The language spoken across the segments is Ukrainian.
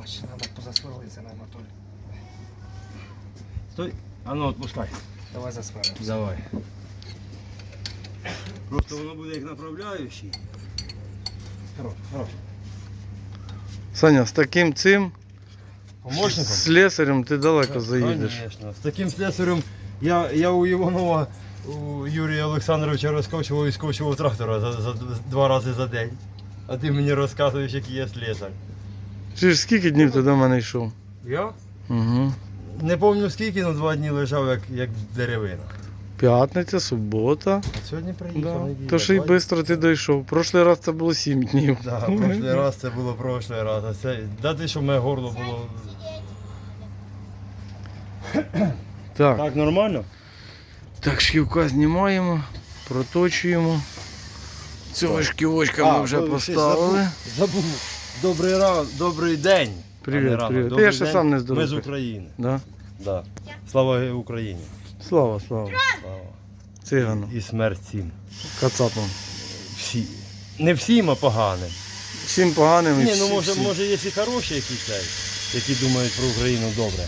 Бач, треба позасверлитися на мотор. Стой. А ну отпускай. Давай засверлимо. Давай. Просто воно буде як направляючий. Хорош, хорош. Саня, з таким цим Помощником? з слесарем ти далеко заїдеш. Конечно. З таким слесарем я, я у Іванова у Юрія Олександровича розкочував і скочував трактора за, за два рази за день. А ти мені розказуєш, який я слесар. Чи ж скільки днів ти до мене йшов? Я? Угу. Не пам'ятаю скільки, але два дні лежав як, як деревина. П'ятниця, субота. А сьогодні приїхав. Да. неділя, То що й два швидко ти дійшов. Прошлий раз це було 7 днів. Да, прошлий раз це було прошлий раз. А це дати, що моє горло було. Так, Так, нормально? так, шківка знімаємо, проточуємо. Цього шківочка ми вже ще поставили. Забув. Добрий ранок, добрий день. Привіт, ранок, привіт. Добрий я ще день. сам не Ми з. України. Да? Да. Слава Україні. Слава, слава. Слава. Цигану, І смерть всім. кацапам. Всі. Не всім, а поганим. Всім поганим і Ні, всі, ну може, всі. може є і хороші якісь, цей, які думають про Україну добре.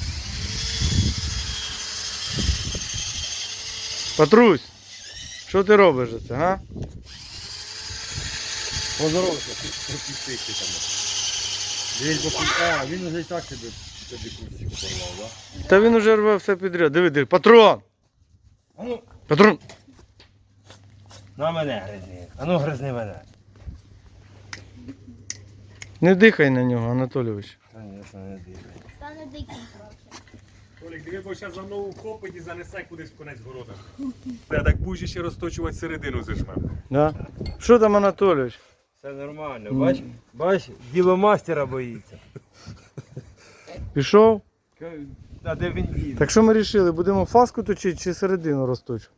Патрусь, що ти робиш це, га? Поздоровайся, підписчиками. Дивись, бо а, він вже і так тобі, тобі курточку порвав, так? Та він уже рве все підряд. Диви, диви. Патрон! А ну, Патрон! на мене гризни. А ну гризни мене. Не дихай на нього, Анатолійович. Звісно, не дивись. Стане диким трохи. Олік, диви, бо зараз за нову вхопить і занесе кудись в конець города. Та так будеш ще розточувати середину зажмем. Да? Що там, Анатолійович? Все нормально. Бач, бач, діло мастера боїться. Пішов? А де він їде? Так що ми вирішили, будемо фаску точити чи середину розточити?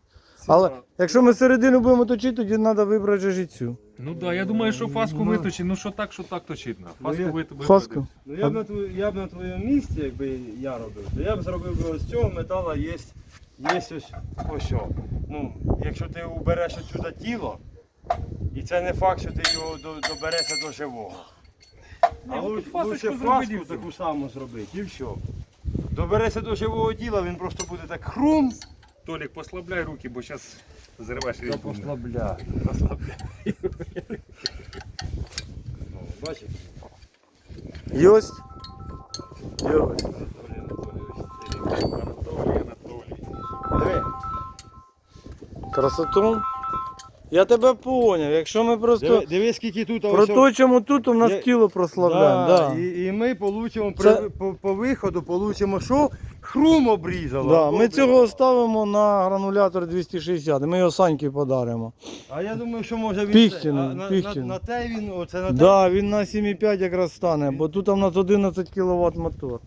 Але якщо ми середину будемо точити, тоді треба вибрати же цю. Ну так, да, я думаю, що фаску Ну. виточить, ну що так, що так точить на. Ну, Фаску я- вит- Фаску? Ну я б на твою, я б на твоєму місці, якби я робив, то я б зробив би ось цього металу є, є ось ось. о. Ну, якщо ти убереш отсюди тіло, і це не факт, що ти його доберешся до живого. А Ні, ну, лучше фаску таку саму зробити, і все. Доберешся до живого тіла, він просто буде так хрум. Толік, послабляй руки, бо зараз зриваєш Та різку. послабляй. Послабляй. Бачиш? Йость? Йость. Анатолій Анатолійович, Анатолій, Анатолій. Диви. Красоту. Я тебе поняв. Якщо ми просто Диви, диви скільки тут ось- проточимо тут, в нас Я- тіло прославляємо. Да, Да. І, і ми получимо Це- при, по, по виходу получимо що? Хрум обрізало. Да, ми цього ставимо на гранулятор 260, ми його Саньки подаримо. А я думаю, що може він Піхтіну, а, на, Піхтіну. на, на те він, оце на те. Да, він на 7,5 якраз стане, бо тут у нас 11 кВт мотор.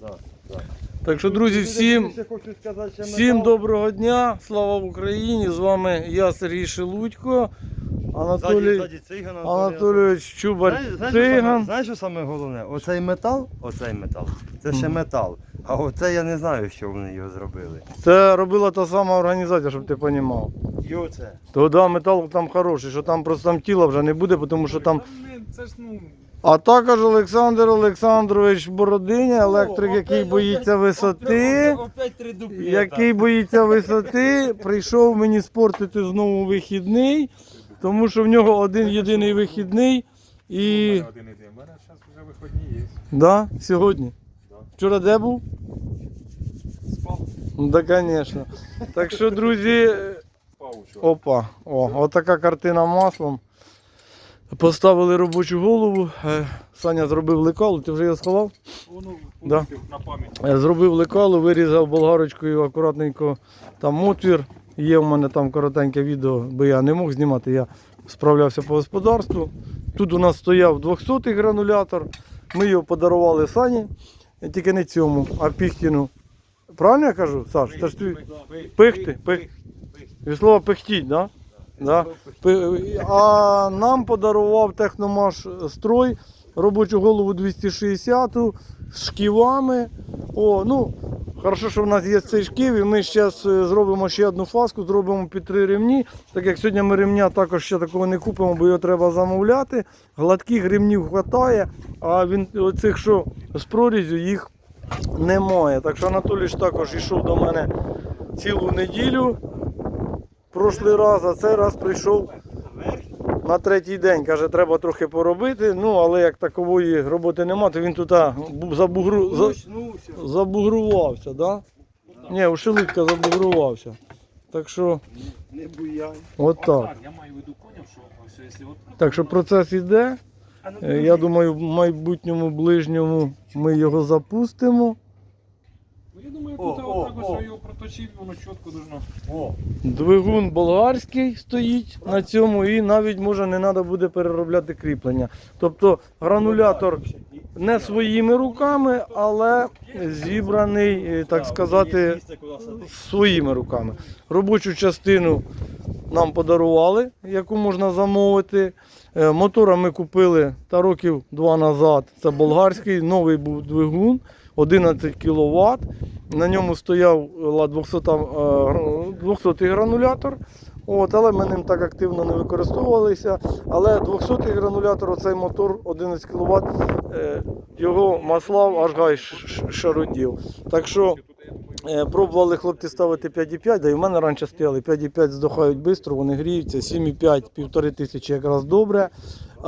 Да. Так що, друзі, всім, сказати, всім доброго дня, слава Україні! З вами я Сергій Шелудько, Анатолій Анатолійович Чубар Циган. знаєш, що саме головне? Оцей метал, оцей метал, це ще метал. А оце я не знаю, що вони його зробили. Це робила та сама організація, щоб ти розумів. І оце. То да, метал там хороший, що там просто там тіла вже не буде, тому що там. Це ж, ну, А також Олександр Олександрович Бородиня, електрик, який боїться висоти. Який боїться висоти, прийшов мені спортити знову вихідний, тому що в нього один єдиний вихідний. І у мене зараз вже виходні є. да, сьогодні. Да. Вчора де був? Спав, Ну, Да, звісно. Так що, друзі, опа, о, отака картина маслом. Поставили робочу голову. Е, Саня зробив лекалу, ти вже його сховав? Воно Да. на пам'ять. Е, Зробив лекалу, вирізав болгарочкою акуратненько там отвір. Є в мене там коротеньке відео, бо я не мог знімати, я справлявся по господарству. Тут у нас стояв 200-й гранулятор. Ми його подарували Сані, е, тільки не цьому, а Піхтіну. Правильно я кажу, Саш? Пихти, пих. Від слова пихтіть, да? Да. А нам подарував Техномаш строй робочу голову 260 з шківами. О, ну, Хорошо, що в нас є цей шків, і ми зараз зробимо ще одну фаску, зробимо під три ремні. Так як сьогодні ми ремня також ще такого не купимо, бо його треба замовляти. Гладких ремнів вистачає, а він оцих, що з прорізю, їх немає. Так що Анатолій також йшов до мене цілу неділю. Прошлий раз, а цей раз прийшов на третій день. Каже, треба трохи поробити. Ну, але як такової роботи нема, то він тут забугру... за- забугрувався, да? Ні, у Шелудька забугрувався. Так що, Не буяй. от так. Я маю в виду, поняв, що якщо от Так що процес йде. Е, Я думаю, в майбутньому ближньому ми його запустимо. Я думаю, О, тут о, отак о. ось його проточив, воно чітко должно. О, Двигун болгарський стоїть на цьому і навіть може не треба буде переробляти кріплення. Тобто гранулятор не своїми руками, але зібраний, е, так сказати, своїми руками. Робочу частину нам подарували, яку можна замовити. Е, Мотора ми купили та років два назад. Це болгарський, новий був двигун, 11 кВт. На ньому стояв 200, е, 200 гранулятор. От, але ми ним так активно не використовувалися. Але 200 гранулятор, оцей мотор 11 кВт, е, його маслав аж гай шарудів. Так що Е, Пробували хлопці ставити 5,5, да і в мене раніше стояли 5,5 здохають швидко, вони гріються, 7,5, півтори тисячі якраз добре.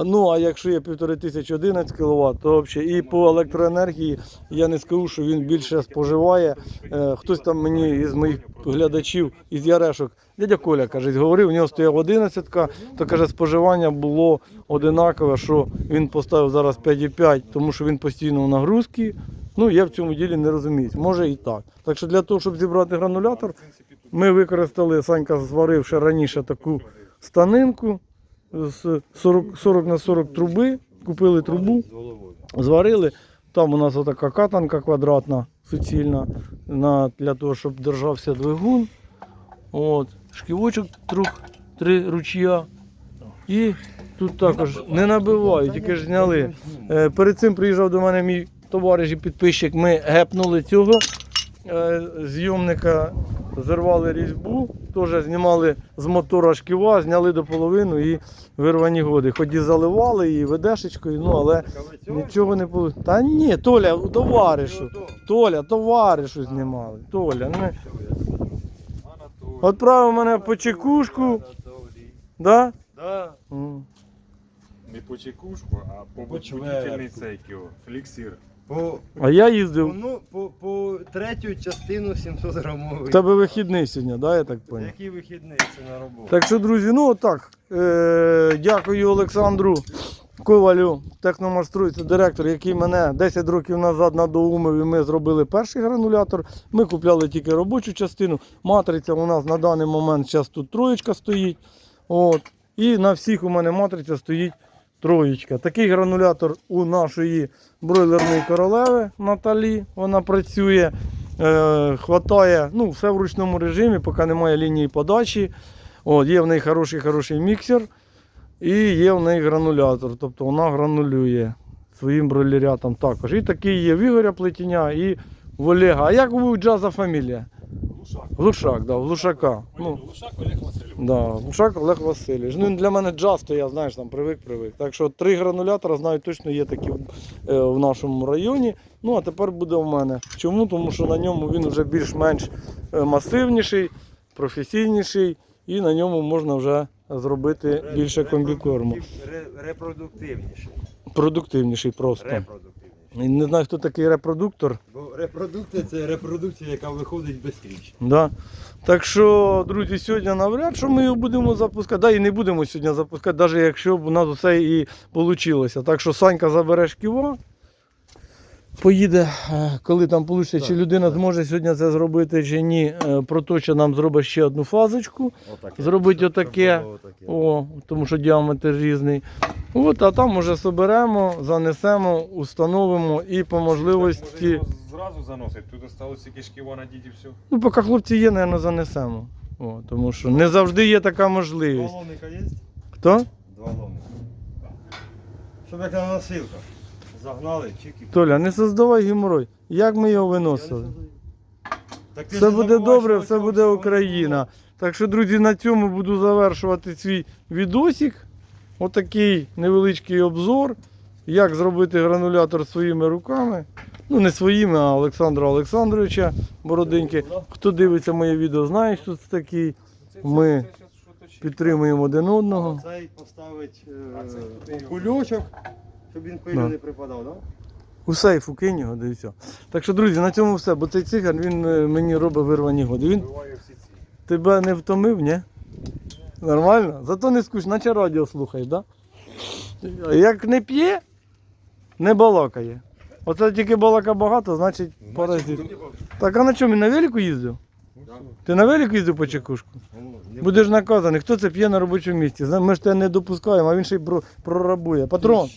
Ну а якщо є півтори тисячі 11 кВт, то взагалі і по електроенергії я не скажу, що він більше споживає. Е, Хтось там мені із моїх глядачів із Ярешок, дядя Коля каже, говорив, у нього стояв 11, то каже, споживання було одинакове, що він поставив зараз 5,5, тому що він постійно в нагрузці. Ну, я в цьому ділі не розумію. Може і так. Так що для того, щоб зібрати гранулятор, ми використали, Санька зварив ще раніше таку станинку з 40, 40 на 40 труби. Купили трубу, зварили. Там у нас отака катанка квадратна, суцільна, на, для того, щоб держався двигун. От. Шківочок трьох, три ручя. І тут також не набивають, тільки ж зняли. Е, Перед цим приїжджав до мене мій товариш і підписчик. Ми гепнули цього е, зйомника, зірвали різьбу, теж знімали з мотора шківа, зняли до половини і вирвані годи. Хоч і заливали її ведешечкою, ну але нічого не вийшло. Та ні, Толя, товаришу. Толя, товаришу знімали. Толя, не. Отправив мене по чекушку. Да? Да. Не по чекушку, а по цей його, фліксір. По, А я їздив. ну, по, по третю частину 700 грамовий. В тебе вихідний сьогодні, да, я так зрозумів? Який вихідний це на роботу? Так що, друзі, ну отак. Е, дякую Олександру Ковалю, техномастру, це директор, який мене 10 років назад надоумив, і ми зробили перший гранулятор. Ми купляли тільки робочу частину. Матриця у нас на даний момент зараз тут троєчка стоїть. От. І на всіх у мене матриця стоїть троєчка. Такий гранулятор у нашої бройлерної королеви Наталі. Вона працює. Е, хватає, ну, все в ручному режимі, поки немає лінії подачі. От, є в неї хороший хороший міксер і є в неї гранулятор. Тобто вона гранулює своїм бройлерятам також. І такий є в Ігоря Плетіня і в Олега. А як у Джаза фамілія? Глушак. Глушак, да, Глушака. Ну, Глушак Олег Васильович. да, Глушак Олег Васильович. Ну, для мене джаз, то я знаєш, там привик, привик. Так що три гранулятора, знаю, точно є такі е, в нашому районі. Ну, а тепер буде в мене. Чому? Тому що на ньому він вже більш-менш е, масивніший, професійніший, і на ньому можна вже зробити більше комбікорму. Ре- Репродуктивніший. Продуктивніший просто. Репродуктивніший. Не знаю, хто такий репродуктор. Бо репродукція це репродукція, яка виходить безкінечно. Да. Так що, друзі, сьогодні навряд що ми його будемо запускати. Да, і не будемо сьогодні запускати, навіть якщо б у нас усе і вийшло. Так що Санька забере шківа. Поїде, е, коли там вийде, чи людина зможе сьогодні це зробити, чи ні. Е, Проточа нам зробить ще одну фазочку. Отаке. Зробить отаке. О, тому що діаметр різний. От, а там уже соберемо, занесемо, установимо і по можливості. його зразу заносить, тут осталось тільки шківа надіть і все. Ну, поки хлопці є, мабуть, занесемо. О, тому що не завжди є така можливість. Два ломника є? Хто? Два ломника. Щоб як на носилках. Загнали, чики. Толя, не создавай геморой. Як ми його виносили? Так ти Все ж буде забуваєш, добре, що все цього буде всього не Україна. Так що, друзі, на цьому буду завершувати свій відосик. Отакий невеличкий обзор, як зробити гранулятор своїми руками. Ну, не своїми, а Олександра Олександровича Бородиньки. Хто дивиться моє відео, знає, що це такий. Ми підтримуємо один одного. було. Цей поставить е, кульочок, щоб він пилю Да. не припадав, так? У сейф укинь його, да і все. Так що, друзі, на цьому все, бо цей циган він е, мені робить вирвані годи. Він Буває всі ці. тебе не втомив, ні? Нормально? Зато не скучно, наче радіо слухаєш, да? Як не п'є, не балакає. Оце тільки балака багато, значить паразит. Так а на чому він на велику їздив? Ти на велику їздив по чекушку? Будеш наказаний, хто це п'є на робочому місці? Зна- Ми ж тебе не допускаємо, а він ще й про- прорабує. Патрон,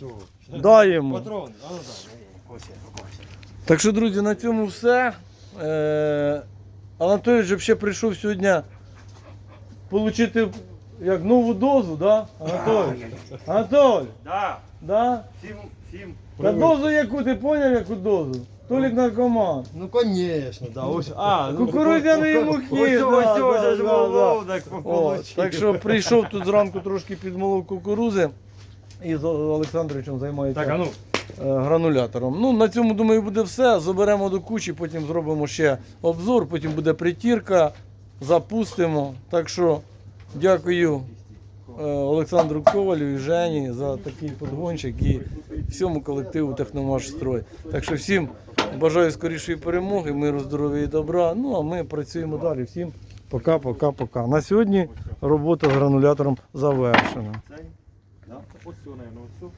йому. Патрон, а ну дай. Ось ось. Так що, друзі, на цьому все. Е, Анатолій ще прийшов сьогодні отримати як нову дозу, да? Анатолій? Анатолій, Да, да? всім, всім. Та дозу яку ти поняв, яку дозу? Толік наркоман. Ну, конечно, да. Ось, а, ну, Кукурудзяної ось, муки, Ось, да, ось, ось, ось, да. волов, так О, получив. так що прийшов тут зранку трошки підмолов кукурузи і з Олександровичем займається Так, а ну. е, гранулятором. Ну, на цьому, думаю, буде все. Заберемо до кучі, потім зробимо ще обзор, потім буде притірка, запустимо. Так що дякую е, Олександру Ковалю і Жені за такий подгончик і всьому колективу Техномаш Строй. Так що всім бажаю скорішої перемоги, миру, здоров'я і добра. Ну а ми працюємо далі. Всім пока, пока, пока. На сьогодні робота з гранулятором завершена. Да. Ось цього, наверное, ось цього.